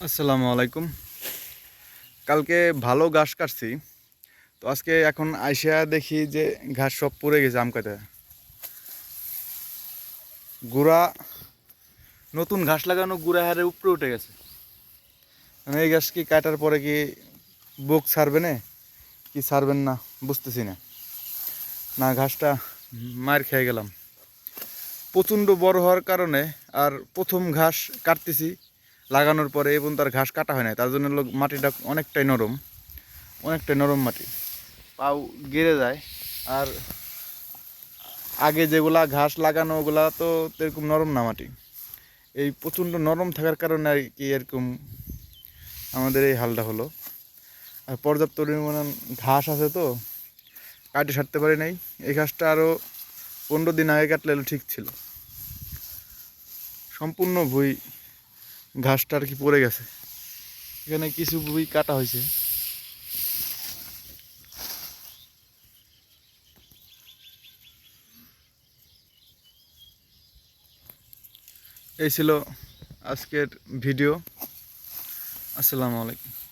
আসসালামু আলাইকুম। কালকে ভালো ঘাস কাটছি। তো আজকে এখন আইসা দেখি যে ঘাস সব পড়ে গেছে আম কাটে। গুড়া, নতুন ঘাস লাগানো গুড়া হারে উপরে উঠে গেছে। মানে এই ঘাস কি কাটার পরে কি বুক ছাড়বে না? কি ছাড়বেন না? বুঝতেছি না। না, ঘাসটা মার খেয়ে গেলাম। প্রচণ্ড বড় হওয়ার কারণে আর প্রথম ঘাস কাটতেছি। লাগানোর পরে এবং তার ঘাস কাটা হয় না তার জন্য লোক মাটিটা অনেকটাই নরম অনেকটাই নরম মাটি। পাও গেড়ে যায়। আর আগে যেগুলা ঘাস লাগানো, ওগুলা তো এরকম নরম না মাটি। এই প্রচণ্ড নরম থাকার কারণে আর কি এরকম আমাদের এই হালটা হলো। আর পর্যাপ্ত পরিমাণ ঘাস আছে তো, কাটে সারতে পারি নাই। এই ঘাসটা আরও পনেরো দিন আগে কাটলে ঠিক ছিল। সম্পূর্ণ ভুই ঘাসটা আর কি পড়ে গেছে। এখানে কিছু বই কাটা হয়েছে। এই ছিল আজকের ভিডিও। আসসালামু আলাইকুম।